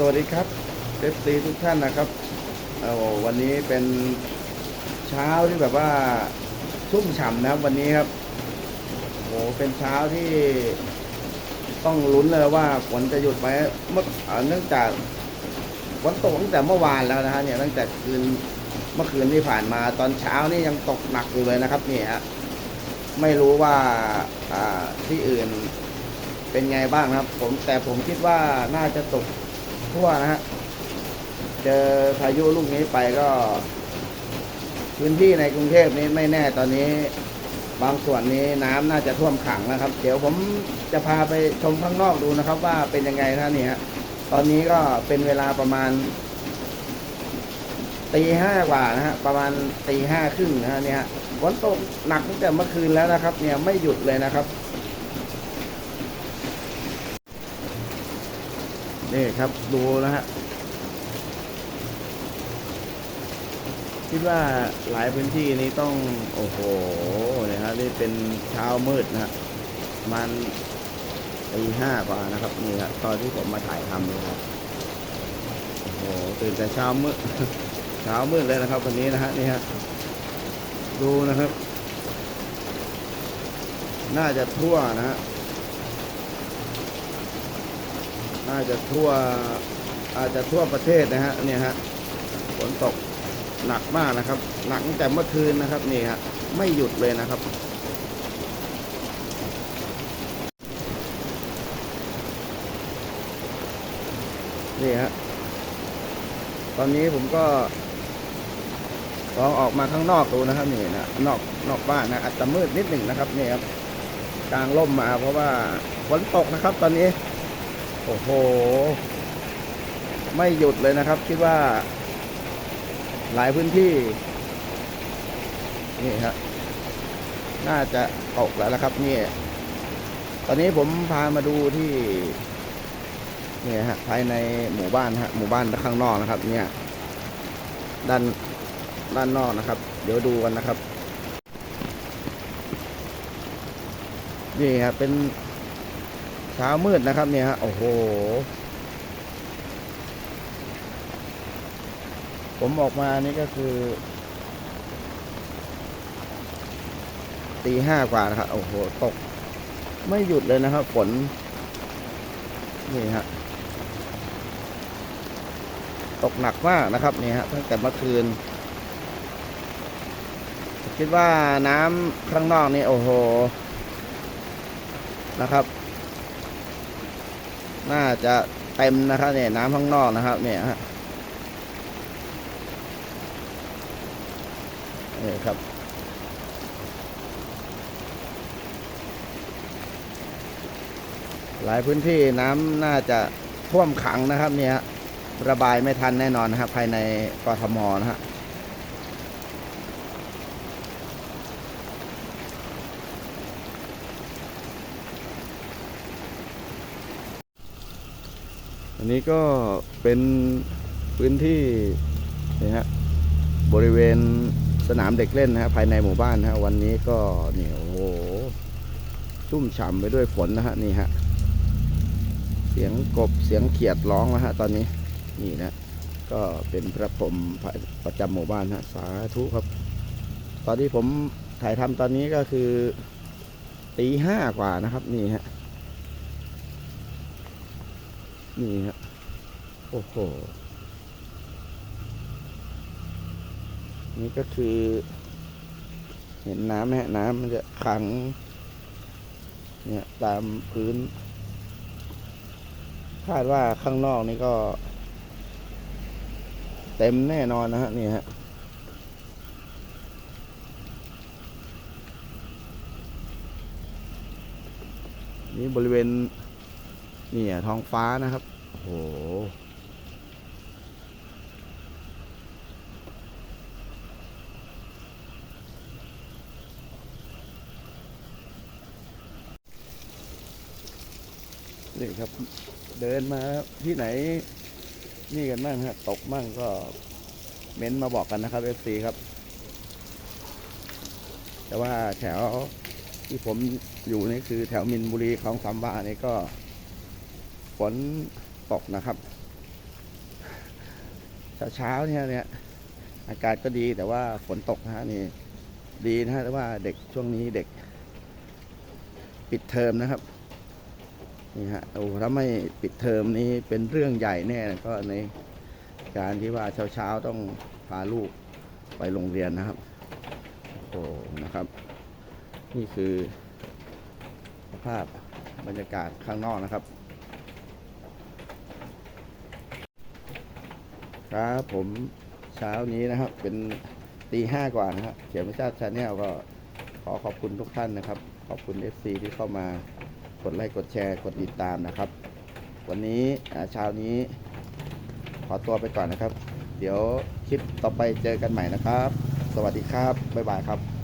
สวัสดีครับเอฟซีทุกท่านนะครับเอาวันนี้เป็นเช้าที่แบบว่าชุ่มฉ่ำนะครับ วันนี้ครับโอ้โหเป็นเช้าที่ต้องลุ้นเลยว่าฝนจะหยุดไหมเมื่อเนื่องจากฝนตกตั้งแต่เมื่อวานแล้วนะฮะเนี่ยตั้งแต่คืนเมื่อคืนที่ผ่านมาตอนเช้านี่ยังตกหนักอยู่เลยนะครับนี่ฮะไม่รู้ว่าอ่าที่อื่นเป็นไงบ้างครับ ผมแต่ผมคิดว่าน่าจะตก ทั่วนะฮะ เจอพายุลูกนี้ไปก็ พื้นที่ในกรุงเทพนี้ไม่แน่ตอนนี้ บางส่วนนี้น้ำน่าจะท่วมขังนะครับ เดี๋ยวผมจะพาไปชมข้างนอกดูนะครับ ว่าเป็นยังไงนะนี่ฮะตอนนี้ก็เป็นเวลาประมาณตีห้ากว่านะฮะประมาณตีห้าครึ่งนะฮะเนี่ยฝนตกหนักตั้งแต่เมื่อคืนแล้วนะครับ เนี่ยไม่หยุดเลยนะครับ นี่ครับดูนะฮะคิดว่าหลายพื้นที่นี้ต้อง โอ้โหนี่ยฮะนี่เป็นเช้ามืดนะฮะประมันตีห้ากว่านะครับนี่ครับตอนที่ผมมาถ่ายทำเลยครับโอ้โหตื่นแต่เช้ามืดเช้ามืดเลยนะครับ วันนี้นะฮะนี่ฮะดูนะครับ น่าจะทั่วนะฮะ น่าจะทั่วอาจจะทั่วประเทศนะฮะเนี่ยฮะฝนตกหนักมากนะครับ หนักตั้งแต่เมื่อคืนนะครับนี่ฮะไม่หยุดเลยนะครับนี่ฮะตอนนี้ผมก็ลองออกมาข้างนอกดูนะครับนี่นะนอกนอกบ้านนะอาจจะมืดนิดหนึ่งนะครับนี่ครับกลางร่มมาเพราะว่าฝนตกนะครับ ตอนนี้ โอ้โห ไม่หยุดเลยนะครับ คิดว่า หลายพื้นที่ นี่ครับน่าจะตกแล้วนะครับนี่ตอนนี้ผมพามาดูที่เนี่ยฮะภายในหมู่บ้านฮะหมู่บ้านข้างนอกนะครับ เนี่ย ด้านด้านนอกนะครับ เดี๋ยวดูกันนะครับ นี่ครับเป็น เช้ามืดนะครับเนี่ยฮะโอ้โห ผมออกมานี่ก็คือตีห้ากว่านะครับ โอ้โห ตก ไม่หยุดเลยนะครับฝน นี่ฮะ ตกหนักมากนะครับนี่ฮะตั้งแต่เมื่อคืน คิดว่าน้ำข้างนอกนี่ โอ้โห นะครับ น่าจะเต็มนะครับเนี่ยน้ำข้างนอกนะครับเนี่ยฮะนี่ครับหลายพื้นที่น้ำน่าจะท่วมขังนะครับเนี่ยระบายไม่ทันแน่นอนนะครับภายในกทมนะฮะ อันนี้ก็เป็นพื้นที่นี่ฮะบริเวณสนามเด็กเล่นนะฮะภายในหมู่บ้านนะฮะวันนี้ก็เนี่ยโอ้โหชุ่มฉ่ำไปด้วยฝนนะฮะนี่ฮะเสียงกบเสียงเขียดร้องนะฮะตอนนี้นี่นะก็เป็นพระพรหมประจำหมู่บ้านฮะสาธุครับ ตอนที่ผมถ่ายทำตอนนี้ก็คือตีห้ากว่านะครับนี่ฮะ นี่ฮะโอ้โห นี่ก็คือ เห็นน้ำไหมฮะน้ำมันจะขัง เนี่ย ตามพื้น คาดว่าข้างนอกนี่ก็ เต็มแน่นอนนะฮะ นี่ฮะนี่บริเวณ นี่อะท้องฟ้านะครับ โอ้โหนี่ครับ เดินมาที่ไหน นี่กันบ้างฮะตกมั่งก็เม้นต์มาบอกกันนะครับเอฟซีครับ แต่ว่าแถวที่ผมอยู่นี่คือแถวมินบุรีของสามวานี่ก็ ฝนตกนะครับเช้าเช้าๆเนี่ยเนี่ยอากาศก็ดีแต่ว่าฝนตกนะฮะนี่ดีนะฮะแต่ว่าเด็กช่วงนี้เด็ก ปิดเทอมนะครับนี่ฮะโอ้ถ้าไม่ปิดเทอมนี้เป็นเรื่องใหญ่แน่ก็ในการที่ว่าเช้าเช้าๆต้องพาลูกไปโรงเรียนนะครับโอ้นะครับ นี่คือ สภาพบรรยากาศข้างนอกนะครับ ครับผมเช้านี้นะครับ เป็นตีห้ากว่านะครับเขียนพระเจ้าชาแนลก็ขอขอบคุณทุกท่านนะครับ ขอบคุณ FC ที่เข้ามากดไลค์กดแชร์กดติดตามนะครับ วันนี้เช้านี้ขอตัวไปก่อนนะครับ เดี๋ยวคลิปต่อไปเจอกันใหม่นะครับ สวัสดีครับบ๊ายบายครับ